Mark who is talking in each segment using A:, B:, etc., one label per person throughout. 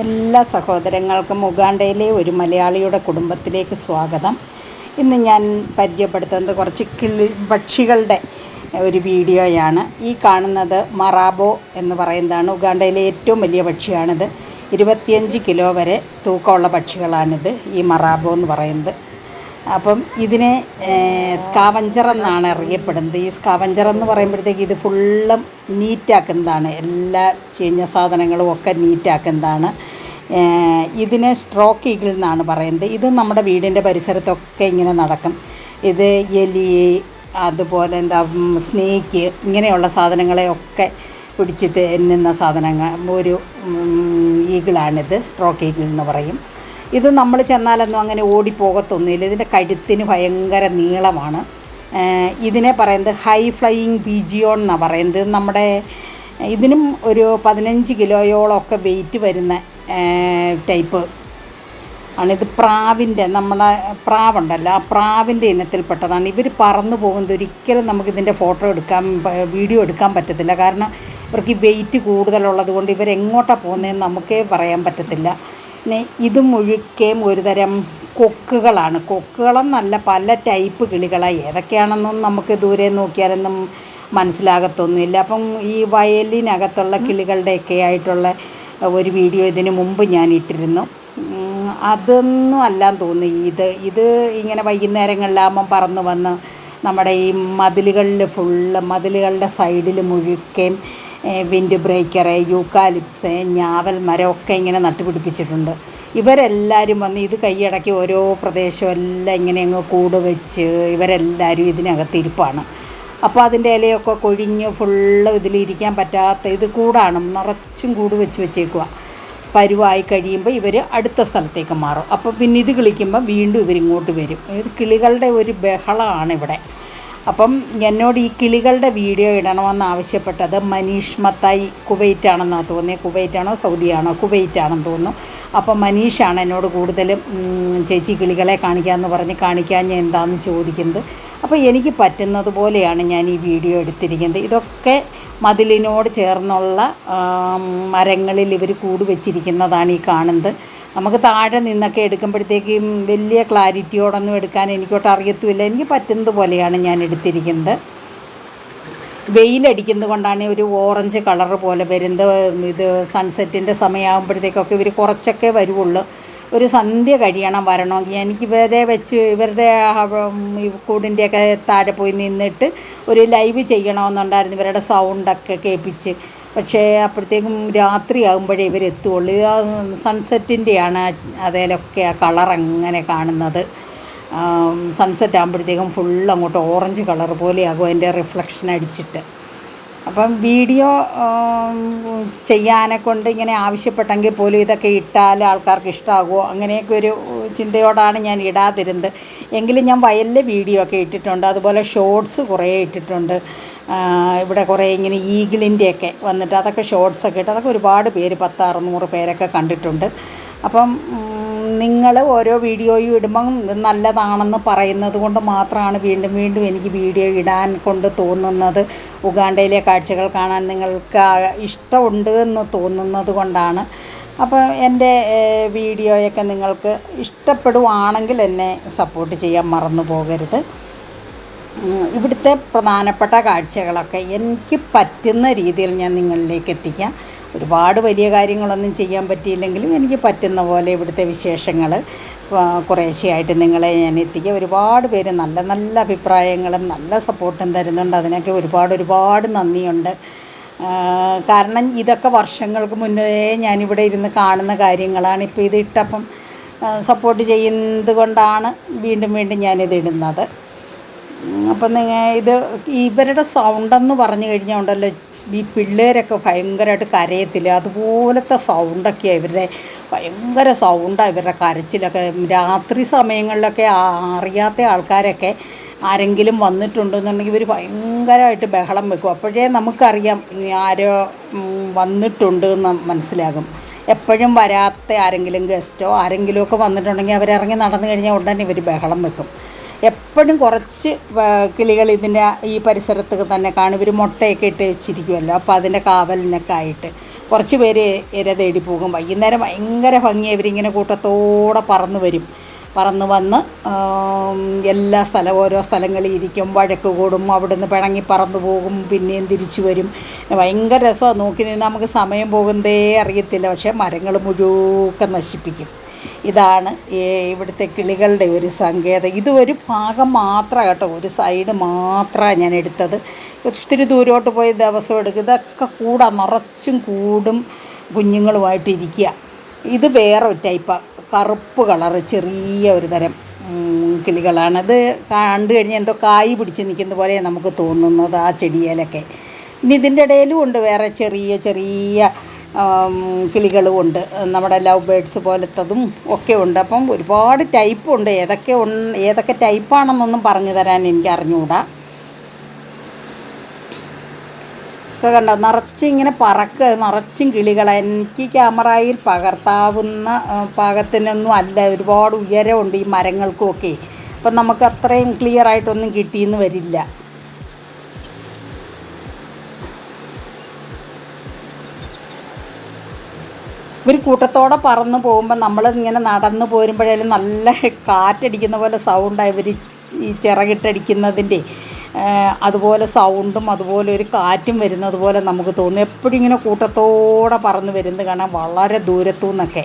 A: എല്ലാ സഹോദരങ്ങൾക്കും ഉഗാണ്ടയിലെ ഒരു മലയാളിയുടെ കുടുംബത്തിലേക്ക് സ്വാഗതം. ഇന്ന് ഞാൻ പരിചയപ്പെടുത്തുന്നത് കുറച്ച് കിളി പക്ഷികളുടെ ഒരു വീഡിയോയാണ്. ഈ കാണുന്നത് മറാബോ എന്ന് പറയുന്നതാണ് ഉഗാണ്ടയിലെ ഏറ്റവും വലിയ പക്ഷിയാണിത്. ഇരുപത്തിയഞ്ച് കിലോ വരെ തൂക്കമുള്ള പക്ഷികളാണിത് ഈ മറാബോ എന്ന് പറയുന്നത്. അപ്പം ഇതിനെ സ്കാവഞ്ചർ എന്നാണ് അറിയപ്പെടുന്നത്. ഈ സ്കാവഞ്ചർ എന്ന് പറയുമ്പോഴത്തേക്ക് ഇത് ഫുള്ളും നീറ്റാക്കുന്നതാണ്. എല്ലാ ചീഞ്ഞ സാധനങ്ങളും ഒക്കെ നീറ്റാക്കുന്നതാണ്. ഇതിനെ സ്ട്രോക്ക് ഈഗിൾ എന്നാണ് പറയുന്നത്. ഇത് നമ്മുടെ വീടിന്റെ പരിസരത്തൊക്കെ ഇങ്ങനെ നടക്കും. ഇത് എലി അതുപോലെ എന്താ സ്നേക്ക് ഇങ്ങനെയുള്ള സാധനങ്ങളെയൊക്കെ പിടിച്ച് തിന്നുന്ന സാധനങ്ങൾ ഒരു ഈഗിളാണിത്. സ്ട്രോക്ക് ഈഗിൾ എന്ന് പറയും. ഇത് നമ്മൾ ചെന്നാലൊന്നും അങ്ങനെ ഓടിപ്പോകത്തൊന്നുമില്ല. ഇതിന്റെ കഴുത്തിന് ഭയങ്കര നീളമാണ്. ഇതിനെ പറയുന്നത് ഹൈ ഫ്ലൈയിങ് ബീജിയോൺ എന്നാണ് പറയുന്നത്. നമ്മുടെ ഇതിനും ഒരു പതിനഞ്ച് കിലോയോളമൊക്കെ വെയിറ്റ് വരുന്ന ടൈപ്പ് ആണിത് പ്രാവിന്റെ നമ്മുടെ പ്രാവുണ്ടല്ലോ. ആ പ്രാവിന്റെ ഇനത്തിൽപ്പെട്ടതാണ്. ഇവർ പറന്നു പോകുന്നത് ഒരിക്കലും നമുക്കിതിന്റെ ഫോട്ടോ എടുക്കാൻ വീഡിയോ എടുക്കാൻ പറ്റത്തില്ല. കാരണം ഇവർക്ക് വെയിറ്റ് കൂടുതലുള്ളത് കൊണ്ട് ഇവരെങ്ങോട്ടാണ് പോകുന്നതെന്ന് നമുക്കേ പറയാൻ പറ്റത്തില്ല. പിന്നെ ഇത് മുഴുക്കേം ഒരുതരം കൊക്കുകളാണ്. കൊക്കുകളെന്നല്ല പല ടൈപ്പ് കിളികളാണ് ഏതൊക്കെയാണെന്നൊന്നും നമുക്ക് ദൂരെ നോക്കിയാലൊന്നും മനസ്സിലാകത്തൊന്നുമില്ല. അപ്പം ഈ വയലിനകത്തുള്ള കിളികളുടെയൊക്കെ ആയിട്ടുള്ള ഒരു വീഡിയോ ഇതിന് മുമ്പ് ഞാൻ ഇട്ടിരുന്നു. അതൊന്നും അല്ലാന്ന് തോന്നി ഇത് ഇത് ഇങ്ങനെ വൈകുന്നേരങ്ങളിലാകുമ്പം പറന്ന് വന്ന് നമ്മുടെ ഈ മതിലുകളിൽ ഫുള്ള് മതിലുകളുടെ സൈഡിൽ മുഴുക്കയും വിൻഡ് ബ്രേക്കറ് യൂക്കാലിപ്സ് ഞാവൽ മരം ഒക്കെ ഇങ്ങനെ നട്ടുപിടിപ്പിച്ചിട്ടുണ്ട്. ഇവരെല്ലാവരും വന്ന് ഇത് കൈയടക്കി ഓരോ പ്രദേശവും എല്ലാം ഇങ്ങനെ അങ്ങ് കൂട് വെച്ച് ഇവരെല്ലാവരും ഇതിനകത്ത് ഇരിപ്പാണ്. അപ്പോൾ അതിന്റെ ഇലയൊക്കെ കൊഴിഞ്ഞ് ഫുള്ള് ഇതിലിരിക്കാൻ പറ്റാത്ത ഇത് കൂടാണ് നിറച്ചും കൂട് വെച്ച് വെച്ചേക്കുക പരുവായി കഴിയുമ്പോൾ ഇവർ അടുത്ത സ്ഥലത്തേക്ക് മാറും. അപ്പോൾ പിന്നെ ഇത് കിളിക്കുമ്പോൾ വീണ്ടും ഇവരിങ്ങോട്ട് വരും. ഇത് കിളികളുടെ ഒരു ബഹളമാണ് ഇവിടെ. അപ്പം എന്നോട് ഈ കിളികളുടെ വീഡിയോ ഇടണമെന്ന് ആവശ്യപ്പെട്ടത് മനീഷ് മത്തായി കുവൈറ്റ് ആണെന്നാണ് തോന്നിയത് കുവൈറ്റ് ആണോ സൗദിയാണോ കുവൈറ്റ് ആണെന്ന് തോന്നുന്നു. അപ്പം മനീഷാണ് എന്നോട് കൂടുതലും ചേച്ചി കിളികളെ കാണിക്കാമെന്ന് പറഞ്ഞ് കാണിക്കാൻ ഞാൻ എന്താണെന്ന് ചോദിക്കുന്നത്. അപ്പോൾ എനിക്ക് പറ്റുന്നത് പോലെയാണ് ഞാൻ ഈ വീഡിയോ എടുത്തിരിക്കുന്നത്. ഇതൊക്കെ മതിലിനോട് ചേർന്നുള്ള മരങ്ങളിൽ ഇവർ കൂട് വെച്ചിരിക്കുന്നതാണ് ഈ കാണുന്നത്. നമുക്ക് താഴെ നിന്നൊക്കെ എടുക്കുമ്പോഴത്തേക്കും വലിയ ക്ലാരിറ്റിയോടൊന്നും എടുക്കാൻ എനിക്കോട്ട് അറിയത്തുമില്ല. എനിക്ക് പറ്റുന്നത് പോലെയാണ് ഞാൻ എടുത്തിരിക്കുന്നത്. വെയിലടിക്കുന്നത് കൊണ്ടാണ് ഒരു ഓറഞ്ച് കളർ പോലെ വരുന്നത്. ഇത് സൺസെറ്റിന്റെ സമയമാകുമ്പോഴത്തേക്കൊക്കെ ഇവർ കുറച്ചൊക്കെ വരുവുള്ളൂ. ഒരു സന്ധ്യ കഴിയണം വരണമെങ്കിൽ. എനിക്ക് ഇവരെ വെച്ച് ഇവരുടെ കൂടിന്റെയൊക്കെ താഴെ പോയി നിന്നിട്ട് ഒരു ലൈവ് ചെയ്യണമെന്നുണ്ടായിരുന്നു. ഇവരുടെ സൗണ്ടൊക്കെ കേൾപ്പിച്ച്. പക്ഷേ അപ്പോഴത്തേക്കും രാത്രി ആകുമ്പോഴേ ഇവരെത്തുള്ളൂ. ആ സൺസെറ്റിന്റെയാണ് അതേലൊക്കെ ആ കളർ അങ്ങനെ കാണുന്നത്. സൺസെറ്റ് ആകുമ്പോഴത്തേക്കും ഫുൾ അങ്ങോട്ട് ഓറഞ്ച് കളർ പോലെയാകും അതിന്റെ റിഫ്ലക്ഷൻ അടിച്ചിട്ട്. അപ്പം വീഡിയോ ചെയ്യാനെ കൊണ്ട് ഇങ്ങനെ ആവശ്യപ്പെട്ടെങ്കിൽ പോലും ഇതൊക്കെ ഇട്ടാൽ ആൾക്കാർക്ക് ഇഷ്ടമാകുമോ അങ്ങനെയൊക്കെ ഒരു ചിന്തയോടാണ് ഞാൻ ഇടാതിരുന്നത്. എങ്കിലും ഞാൻ വയലിലെ വീഡിയോ ഒക്കെ ഇട്ടിട്ടുണ്ട്. അതുപോലെ ഷോർട്സ് കുറേ ഇട്ടിട്ടുണ്ട്. ഇവിടെ കുറേ ഇങ്ങനെ ഈഗിളിന്റെയൊക്കെ വന്നിട്ട് അതൊക്കെ ഷോർട്സൊക്കെ ഇട്ട് അതൊക്കെ ഒരുപാട് പേര് പത്ത് അറുന്നൂറ് പേരൊക്കെ കണ്ടിട്ടുണ്ട്. അപ്പം നിങ്ങൾ ഓരോ വീഡിയോയും ഇടുമ്പം നല്ലതാണെന്ന് പറയുന്നത് കൊണ്ട് മാത്രമാണ് വീണ്ടും വീണ്ടും എനിക്ക് വീഡിയോ ഇടാൻ കൊണ്ട് തോന്നുന്നത്. ഉഗാണ്ടയിലെ കാഴ്ചകൾ കാണാൻ നിങ്ങൾക്ക് ഇഷ്ടമുണ്ട് എന്ന് തോന്നുന്നത് കൊണ്ടാണ്. അപ്പോൾ എന്റെ വീഡിയോയൊക്കെ നിങ്ങൾക്ക് ഇഷ്ടപ്പെടുവാണെങ്കിൽ എന്നെ സപ്പോർട്ട് ചെയ്യാൻ മറന്നു പോകരുത്. ഇവിടുത്തെ പ്രധാനപ്പെട്ട കാഴ്ചകളൊക്കെ എനിക്ക് പറ്റുന്ന രീതിയിൽ ഞാൻ നിങ്ങളിലേക്ക് എത്തിക്കാം. ഒരുപാട് വലിയ കാര്യങ്ങളൊന്നും ചെയ്യാൻ പറ്റിയില്ലെങ്കിലും എനിക്ക് പറ്റുന്ന പോലെ ഇവിടുത്തെ വിശേഷങ്ങൾ കുറേശ്ശെയായിട്ട് നിങ്ങളെ ഞാൻ എത്തിക്കുക. ഒരുപാട് പേര് നല്ല നല്ല അഭിപ്രായങ്ങളും നല്ല സപ്പോർട്ടും തരുന്നുണ്ട്. അതിനൊക്കെ ഒരുപാട് ഒരുപാട് നന്ദിയുണ്ട്. കാരണം ഇതൊക്കെ വർഷങ്ങൾക്ക് മുന്നേ ഞാനിവിടെ ഇരുന്ന് കാണുന്ന കാര്യങ്ങളാണ്. ഇപ്പോൾ ഇത് ഇട്ടപ്പം സപ്പോർട്ട് ചെയ്യുന്നത് കൊണ്ടാണ് വീണ്ടും വീണ്ടും ഞാനിത് ഇടുന്നത്. അപ്പം നിങ്ങൾ ഇത് ഇവരുടെ സൗണ്ടെന്ന് പറഞ്ഞു കഴിഞ്ഞാൽ ഉണ്ടല്ലോ ഈ പിള്ളേരൊക്കെ ഭയങ്കരമായിട്ട് കരയത്തില്ല? അതുപോലത്തെ സൗണ്ടൊക്കെയാണ് ഇവരുടെ ഭയങ്കര സൗണ്ടാണ് ഇവരുടെ കരച്ചിലൊക്കെ. രാത്രി സമയങ്ങളിലൊക്കെ അറിയാത്ത ആൾക്കാരൊക്കെ ആരെങ്കിലും വന്നിട്ടുണ്ടെന്നുണ്ടെങ്കിൽ ഇവർ ഭയങ്കരമായിട്ട് ബഹളം വെക്കും. അപ്പോഴേ നമുക്കറിയാം ആരോ വന്നിട്ടുണ്ട് എന്ന് മനസ്സിലാകും. എപ്പോഴും വരാത്ത ആരെങ്കിലും ഗസ്റ്റോ ആരെങ്കിലുമൊക്കെ വന്നിട്ടുണ്ടെങ്കിൽ അവരിറങ്ങി നടന്നു കഴിഞ്ഞാൽ ഉടനെ ഇവർ ബഹളം വെക്കും. എപ്പോഴും കുറച്ച് കിളികൾ ഇതിന്റെ ഈ പരിസരത്ത് തന്നെ കാണും. ഇവർ മുട്ടയൊക്കെ ഇട്ട് വെച്ചിരിക്കുമല്ലോ അപ്പോൾ അതിന്റെ കാവലിനൊക്കെ ആയിട്ട് കുറച്ച് പേര് ഇര തേടി പോകും. വൈകുന്നേരം ഭയങ്കര ഭംഗിയായി ഇവരിങ്ങനെ കൂട്ടത്തോടെ പറന്ന് വരും. പറന്ന് വന്ന് എല്ലാ സ്ഥലം ഓരോ സ്ഥലങ്ങളിൽ ഇരിക്കും. വഴക്ക് കൂടും. അവിടുന്ന് പിണങ്ങി പറന്നു പോകും. പിന്നെയും തിരിച്ചു വരും. ഭയങ്കര രസമാണ്. നോക്കി നിന്ന് നമുക്ക് സമയം പോകുന്നതേ അറിയത്തില്ല. പക്ഷേ മരങ്ങൾ മുഴുവൻ നശിപ്പിക്കും. ഇതാണ് ഇവിടുത്തെ കിളികളുടെ ഒരു സങ്കേതം. ഇത് ഒരു ഭാഗം മാത്രമാണ് കേട്ടോ ഒരു സൈഡ് മാത്രമാണ് ഞാൻ എടുത്തത്. ഒത്തിരി ദൂരോട്ട് പോയി ദിവസം എടുക്കും. ഇതൊക്കെ കൂടാ നിറച്ചും കൂടും കുഞ്ഞുങ്ങളുമായിട്ട് ഇരിക്കുക. ഇത് വേറെ ഒരു ടൈപ്പാണ് കറുപ്പ് കളറ് ചെറിയ ഒരു തരം കിളികളാണ്. ഇത് കണ്ടു കഴിഞ്ഞാൽ എന്തോ കായ് പിടിച്ച് നിൽക്കുന്ന പോലെ നമുക്ക് തോന്നുന്നത് ആ ചെടിയിലൊക്കെ. ഇനി ഇതിന്റെ ഇടയിലും ഉണ്ട് വേറെ ചെറിയ ചെറിയ ആം, കിളികളും ഉണ്ട്. നമ്മുടെ ലവ് ബേഡ്സ് പോലത്തതും ഒക്കെ ഉണ്ട്. അപ്പം ഒരുപാട് ടൈപ്പ് ഉണ്ട്. ഏതൊക്കെ ഏതൊക്കെ ടൈപ്പാണെന്നൊന്നും പറഞ്ഞു തരാൻ എനിക്ക് അറിഞ്ഞുകൂടാ ഒക്കെ കണ്ടോ നിറച്ചും ഇങ്ങനെ നിറച്ചും കിളികൾ എനിക്ക് ക്യാമറയിൽ പകർത്താവുന്ന പാകത്തിനൊന്നും അല്ല. ഒരുപാട് ഉയരമുണ്ട് ഈ മരങ്ങൾക്കുമൊക്കെ അപ്പം നമുക്ക് അത്രയും ക്ലിയർ ആയിട്ടൊന്നും കിട്ടിയെന്ന് വരില്ല. ഇവർ കൂട്ടത്തോടെ പറന്ന് പോകുമ്പോൾ നമ്മൾ ഇങ്ങനെ നടന്നു പോരുമ്പോഴേലും നല്ല കാറ്റടിക്കുന്ന പോലെ സൗണ്ടാണ് ഇവർ ഈ ചിറകിട്ടടിക്കുന്നതിന്റെ അതുപോലെ സൗണ്ടും അതുപോലെ ഒരു കാറ്റും വരുന്നത് പോലെ നമുക്ക് തോന്നും. എപ്പോഴും ഇങ്ങനെ കൂട്ടത്തോടെ പറന്ന് വരുന്നത് കാണാൻ വളരെ ദൂരത്തു നിന്നൊക്കെ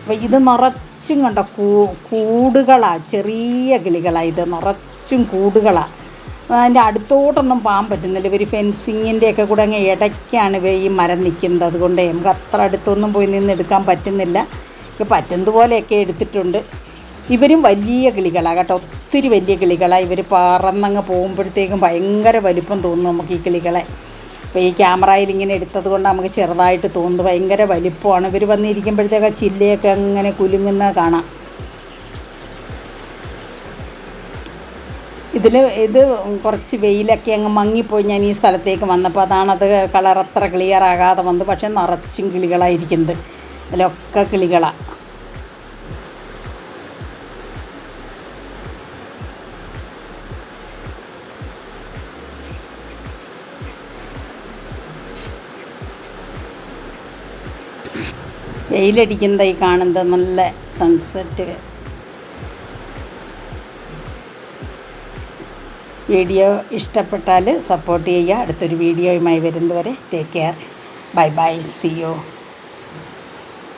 A: അപ്പോൾ ഇത് നിറച്ചും കണ്ട കൂടുകളാണ് ചെറിയ കിളികളാണ് ഇത്. നിറച്ചും കൂടുകളാണ് അതിന്റെ അടുത്തോട്ടൊന്നും പോകാൻ പറ്റുന്നില്ല. ഇവർ ഫെൻസിങ്ങിന്റെയൊക്കെ കൂടെ അങ്ങ് ഇടയ്ക്കാണ് ഇവ ഈ മരം നിൽക്കുന്നത്. അതുകൊണ്ട് നമുക്ക് അത്ര അടുത്തൊന്നും പോയി നിന്ന് എടുക്കാൻ പറ്റുന്നില്ല. പറ്റുന്നത് പോലെയൊക്കെ എടുത്തിട്ടുണ്ട്. ഇവരും വലിയ കിളികളാണ് കേട്ടോ. ഒത്തിരി വലിയ കിളികളാണ് ഇവർ പറന്നങ്ങ് പോകുമ്പോഴത്തേക്കും ഭയങ്കര വലിപ്പം തോന്നും നമുക്ക് ഈ കിളികളെ. അപ്പോൾ ഈ ക്യാമറയിൽ ഇങ്ങനെ എടുത്തത് കൊണ്ട് നമുക്ക് ചെറുതായിട്ട് തോന്നുന്നു. ഭയങ്കര വലിപ്പമാണ്. ഇവർ വന്നിരിക്കുമ്പോഴത്തേക്ക് ചില്ലയൊക്കെ അങ്ങനെ കുലുങ്ങുന്നത് കാണാം. ഇതിൽ ഇത് കുറച്ച് വെയിലൊക്കെ അങ്ങ് മങ്ങിപ്പോയി ഞാൻ ഈ സ്ഥലത്തേക്ക് വന്നപ്പോൾ അതാണത് കളർ അത്ര ക്ലിയർ ആകാതെ വന്നത്. പക്ഷേ നിറച്ചും കിളികളായിരിക്കുന്നത്. ഇതിലൊക്കെ കിളികളാണ് വെയിലടിക്കുന്നതായി കാണുന്നത് നല്ല സൺസെറ്റ് വീഡിയോ ഇഷ്ടപ്പെട്ടാൽ സപ്പോർട്ട് ചെയ്യുക. അടുത്തൊരു വീഡിയോയുമായി വരുന്നതുവരെ take care bye bye see you